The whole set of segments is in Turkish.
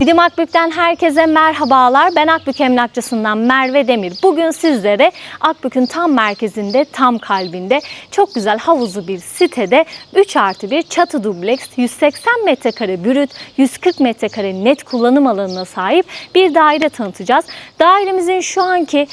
Bilim Akbük'ten herkese merhabalar. Ben Akbük Emlakçısından Merve Demir. Bugün sizlere Akbük'ün tam merkezinde, tam kalbinde çok güzel havuzlu bir sitede 3 artı 1 çatı dubleks, 180 metrekare bürüt, 140 metrekare net kullanım alanına sahip bir daire tanıtacağız. Dairemizin şu anki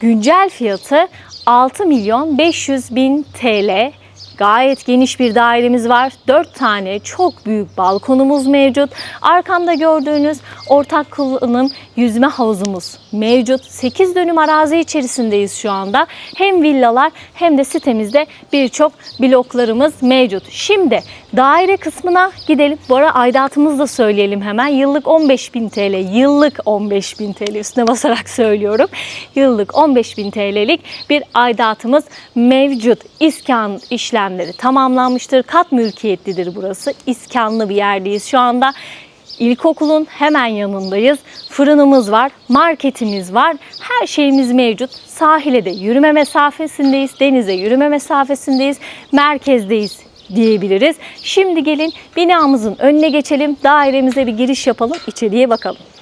güncel fiyatı 6 milyon 500 bin TL. Gayet geniş bir dairemiz var. 4 tane çok büyük balkonumuz mevcut. Arkamda gördüğünüz ortak kullanım yüzme havuzumuz mevcut. 8 dönüm arazi içerisindeyiz şu anda. Hem villalar hem de sitemizde birçok bloklarımız mevcut. Şimdi daire kısmına gidelim. Bu ara aidatımızı da söyleyelim hemen. Yıllık 15.000 TL. Yıllık 15.000 TL üstüne basarak söylüyorum. Yıllık 15.000 TL'lik bir aidatımız mevcut. İskan işlemleri tamamlanmıştır. Kat mülkiyetlidir burası. İskanlı bir yerdeyiz şu anda. İlkokulun hemen yanındayız. Fırınımız var, marketimiz var. Her şeyimiz mevcut. Sahile de yürüme mesafesindeyiz, denize yürüme mesafesindeyiz, merkezdeyiz diyebiliriz. Şimdi gelin binamızın önüne geçelim. Dairemize bir giriş yapalım, içeriye bakalım.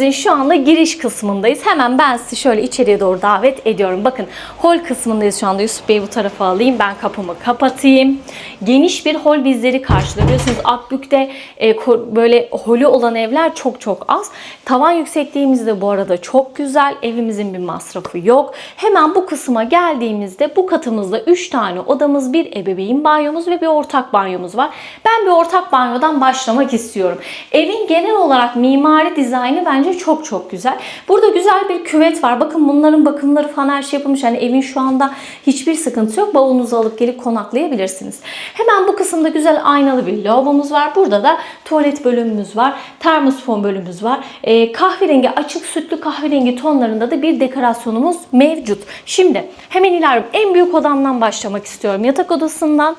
Evimizin şu anda giriş kısmındayız. Hemen ben sizi şöyle içeriye doğru davet ediyorum. Bakın hol kısmındayız şu anda. Yusuf Bey bu tarafa alayım. Ben kapımı kapatayım. Geniş bir hol bizleri karşılıyor. Biliyorsunuz Akbük'te e, böyle holü olan evler çok çok az. Tavan yüksekliğimiz de bu arada çok güzel. Evimizin bir masrafı yok. Hemen bu kısma geldiğimizde bu katımızda 3 tane odamız, bir ebeveyn banyomuz ve bir ortak banyomuz var. Ben bir ortak banyodan başlamak istiyorum. Evin genel olarak mimari dizaynı bence çok çok güzel. Burada güzel bir küvet var. Bakın bunların bakımları falan her şey yapılmış. Yani evin şu anda hiçbir sıkıntı yok. Bavulunuzu alıp gelip konaklayabilirsiniz. Hemen bu kısımda güzel aynalı bir lavabomuz var. Burada da tuvalet bölümümüz var. Termosfon bölümümüz var. Ee, kahverengi, açık sütlü kahverengi tonlarında da bir dekorasyonumuz mevcut. Şimdi hemen ilerliyorum. En büyük odamdan başlamak istiyorum. Yatak odasından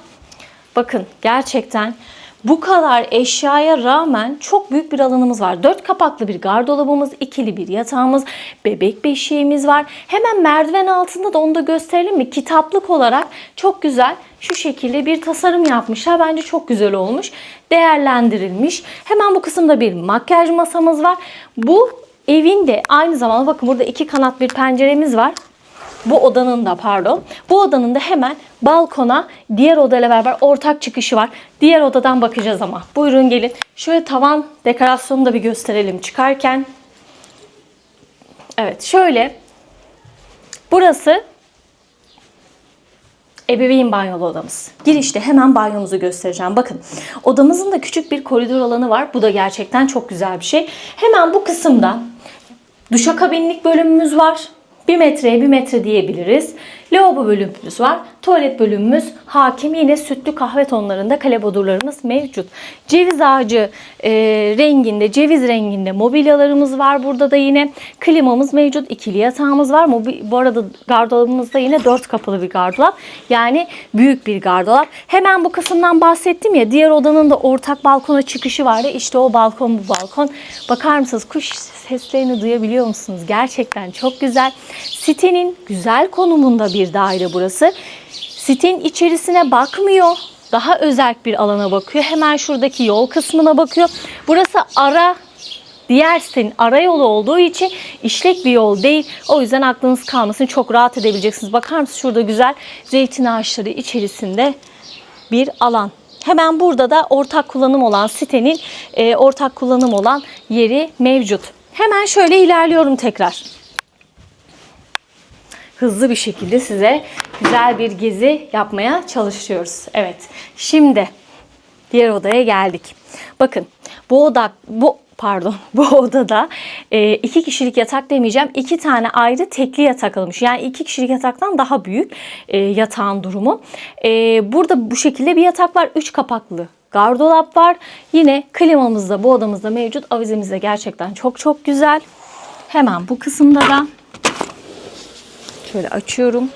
Bakın gerçekten bu kadar eşyaya rağmen çok büyük bir alanımız var. Dört kapaklı bir gardırobumuz, ikili bir yatağımız, bebek beşiğimiz var. Hemen merdiven altında da onu da gösterelim mi? Kitaplık olarak çok güzel şu şekilde bir tasarım yapmışlar. Bence çok güzel olmuş. Değerlendirilmiş. Hemen bu kısımda bir makyaj masamız var. Bu evin de aynı zamanda bakın burada iki kanat bir penceremiz var bu odanın da pardon bu odanın da hemen balkona diğer odayla beraber ortak çıkışı var. Diğer odadan bakacağız ama. Buyurun gelin. Şöyle tavan dekorasyonu da bir gösterelim çıkarken. Evet şöyle. Burası ebeveyn banyolu odamız. Girişte hemen banyomuzu göstereceğim. Bakın odamızın da küçük bir koridor alanı var. Bu da gerçekten çok güzel bir şey. Hemen bu kısımda duşakabinlik bölümümüz var. 1 metreye 1 metre diyebiliriz. Lavabo bölümümüz var. Tuvalet bölümümüz hakim. Yine sütlü kahve tonlarında kalebodurlarımız mevcut. Ceviz ağacı e, renginde, ceviz renginde mobilyalarımız var. Burada da yine klimamız mevcut. İkili yatağımız var. Mobi, bu arada gardırobumuzda yine 4 kapılı bir gardırop. Yani büyük bir gardırop. Hemen bu kısımdan bahsettim ya. Diğer odanın da ortak balkona çıkışı vardı. İşte o balkon bu balkon. Bakar mısınız? Kuş seslerini duyabiliyor musunuz? Gerçekten çok güzel. Sitenin güzel konumunda bir daire burası. Sitenin içerisine bakmıyor. Daha özerk bir alana bakıyor. Hemen şuradaki yol kısmına bakıyor. Burası ara diğer sitenin ara yolu olduğu için işlek bir yol değil. O yüzden aklınız kalmasın. Çok rahat edebileceksiniz. Bakar mısınız? Şurada güzel zeytin ağaçları içerisinde bir alan. Hemen burada da ortak kullanım olan sitenin e, ortak kullanım olan yeri mevcut. Hemen şöyle ilerliyorum tekrar. Hızlı bir şekilde size güzel bir gezi yapmaya çalışıyoruz. Evet. Şimdi diğer odaya geldik. Bakın bu oda bu pardon bu odada e, iki kişilik yatak demeyeceğim. iki tane ayrı tekli yatak alınmış. Yani iki kişilik yataktan daha büyük e, yatağın durumu. E, burada bu şekilde bir yatak var. Üç kapaklı gardırop var. Yine klimamız da bu odamızda mevcut. Avizemiz de gerçekten çok çok güzel. Hemen bu kısımda da şöyle açıyorum.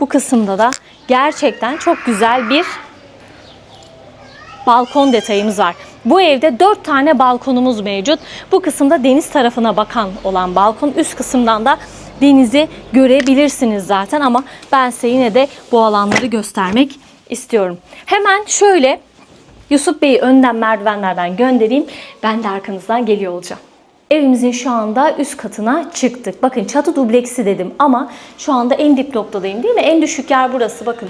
Bu kısımda da gerçekten çok güzel bir balkon detayımız var. Bu evde 4 tane balkonumuz mevcut. Bu kısımda deniz tarafına bakan olan balkon. Üst kısımdan da denizi görebilirsiniz zaten ama ben size yine de bu alanları göstermek istiyorum. Hemen şöyle Yusuf Bey'i önden merdivenlerden göndereyim. Ben de arkanızdan geliyor olacağım. Evimizin şu anda üst katına çıktık. Bakın çatı dubleksi dedim ama şu anda en dip noktadayım değil mi? En düşük yer burası bakın.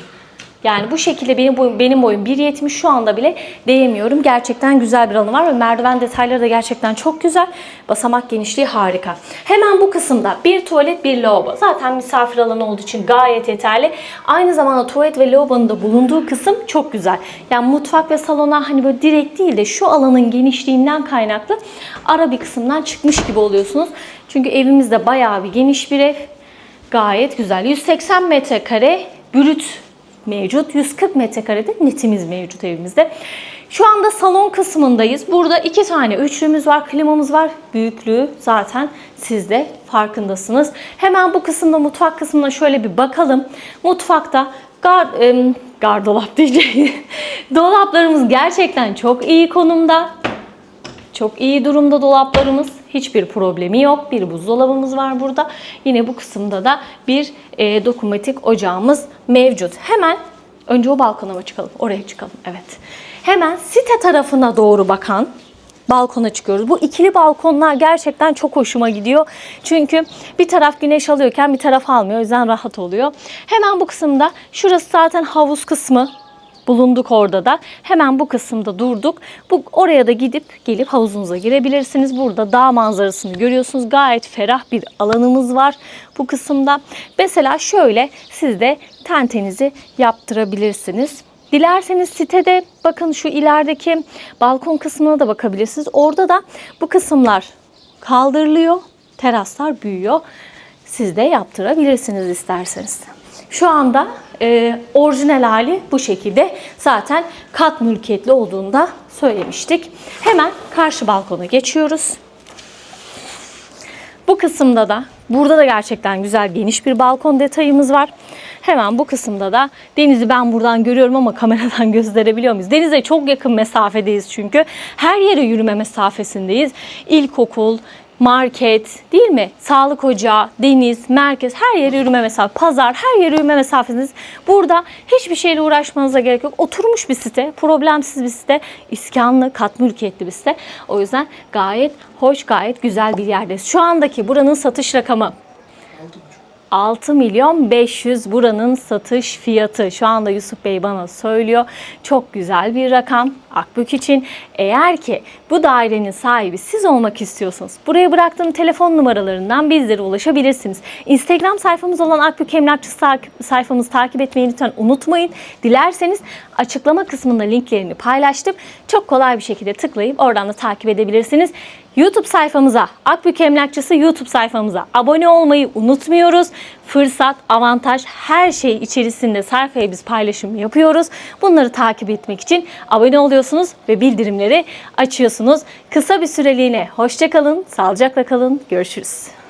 Yani bu şekilde benim boyum, benim boyum 1.70 şu anda bile değemiyorum. Gerçekten güzel bir alanı var ve merdiven detayları da gerçekten çok güzel. Basamak genişliği harika. Hemen bu kısımda bir tuvalet bir lavabo. Zaten misafir alanı olduğu için gayet yeterli. Aynı zamanda tuvalet ve lavabonun da bulunduğu kısım çok güzel. Yani mutfak ve salona hani böyle direkt değil de şu alanın genişliğinden kaynaklı ara bir kısımdan çıkmış gibi oluyorsunuz. Çünkü evimizde bayağı bir geniş bir ev. Gayet güzel. 180 metrekare brüt mevcut. 140 metrekarede netimiz mevcut evimizde. Şu anda salon kısmındayız. Burada iki tane üçlümüz var, klimamız var. Büyüklüğü zaten siz de farkındasınız. Hemen bu kısımda mutfak kısmına şöyle bir bakalım. Mutfakta gar, em, gardolap diyeceğim. Dolaplarımız gerçekten çok iyi konumda. Çok iyi durumda dolaplarımız. Hiçbir problemi yok. Bir buzdolabımız var burada. Yine bu kısımda da bir e, dokunmatik ocağımız mevcut. Hemen önce o balkona çıkalım? Oraya çıkalım. Evet. Hemen site tarafına doğru bakan balkona çıkıyoruz. Bu ikili balkonlar gerçekten çok hoşuma gidiyor. Çünkü bir taraf güneş alıyorken bir taraf almıyor. O yüzden rahat oluyor. Hemen bu kısımda şurası zaten havuz kısmı bulunduk orada da. Hemen bu kısımda durduk. Bu oraya da gidip gelip havuzunuza girebilirsiniz. Burada dağ manzarasını görüyorsunuz. Gayet ferah bir alanımız var bu kısımda. Mesela şöyle siz de tentenizi yaptırabilirsiniz. Dilerseniz sitede bakın şu ilerideki balkon kısmına da bakabilirsiniz. Orada da bu kısımlar kaldırılıyor. Teraslar büyüyor. Siz de yaptırabilirsiniz isterseniz. Şu anda e, orijinal hali bu şekilde. Zaten kat mülkiyetli olduğunu da söylemiştik. Hemen karşı balkona geçiyoruz. Bu kısımda da burada da gerçekten güzel geniş bir balkon detayımız var. Hemen bu kısımda da denizi ben buradan görüyorum ama kameradan gösterebiliyor muyuz? Denize çok yakın mesafedeyiz çünkü. Her yere yürüme mesafesindeyiz. İlkokul, market değil mi? Sağlık ocağı, deniz, merkez her yere yürüme mesafe, pazar her yere yürüme mesafeniz. Burada hiçbir şeyle uğraşmanıza gerek yok. Oturmuş bir site, problemsiz bir site, iskanlı, kat mülkiyetli bir site. O yüzden gayet hoş, gayet güzel bir yerdeyiz. Şu andaki buranın satış rakamı 6 milyon 500 buranın satış fiyatı. Şu anda Yusuf Bey bana söylüyor. Çok güzel bir rakam Akbük için. Eğer ki bu dairenin sahibi siz olmak istiyorsanız buraya bıraktığım telefon numaralarından bizlere ulaşabilirsiniz. Instagram sayfamız olan Akbük Emlakçısı takip- sayfamızı takip etmeyi lütfen unutmayın. Dilerseniz açıklama kısmında linklerini paylaştım. Çok kolay bir şekilde tıklayıp oradan da takip edebilirsiniz. YouTube sayfamıza, Akbük Emlakçısı YouTube sayfamıza abone olmayı unutmuyoruz. Fırsat, avantaj her şey içerisinde sayfaya biz paylaşım yapıyoruz. Bunları takip etmek için abone oluyorsunuz ve bildirimleri açıyorsunuz. Kısa bir süreliğine hoşça kalın, sağlıcakla kalın. Görüşürüz.